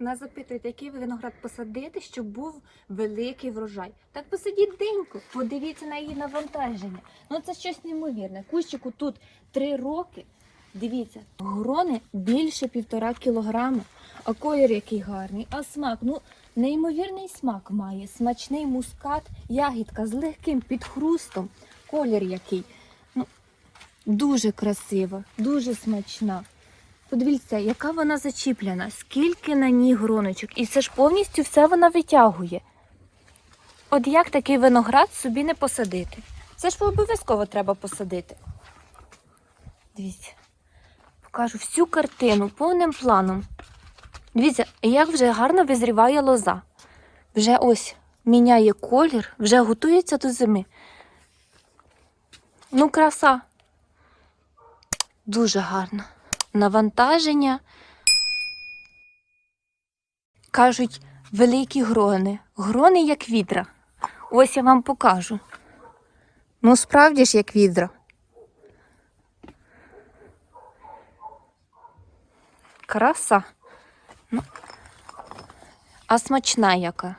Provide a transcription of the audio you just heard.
Нас запитують, який виноград посадити, щоб був великий врожай. Так посадіть деньку, подивіться на її навантаження. Ну це щось неймовірне. Кущику тут три роки. Дивіться, грони більше півтора кілограма, а колір який гарний, а смак. Ну, неймовірний смак має. Смачний мускат, ягідка з легким підхрустом. Колір який. Ну, дуже красива, дуже смачна. Подивіться, яка вона зачіплена, скільки на ній гроночок. І це ж повністю все вона витягує. От як такий виноград собі не посадити? Це ж обов'язково треба посадити. Дивіться, покажу всю картину повним планом. Дивіться, як вже гарно визріває лоза. Вже ось міняє колір, вже готується до зими. Ну, краса. Дуже гарно навантаження. Кажуть, великі грони. Грони як відра. Ось я вам покажу. Ну, справді ж, як відра. Краса. Ну, а смачна яка.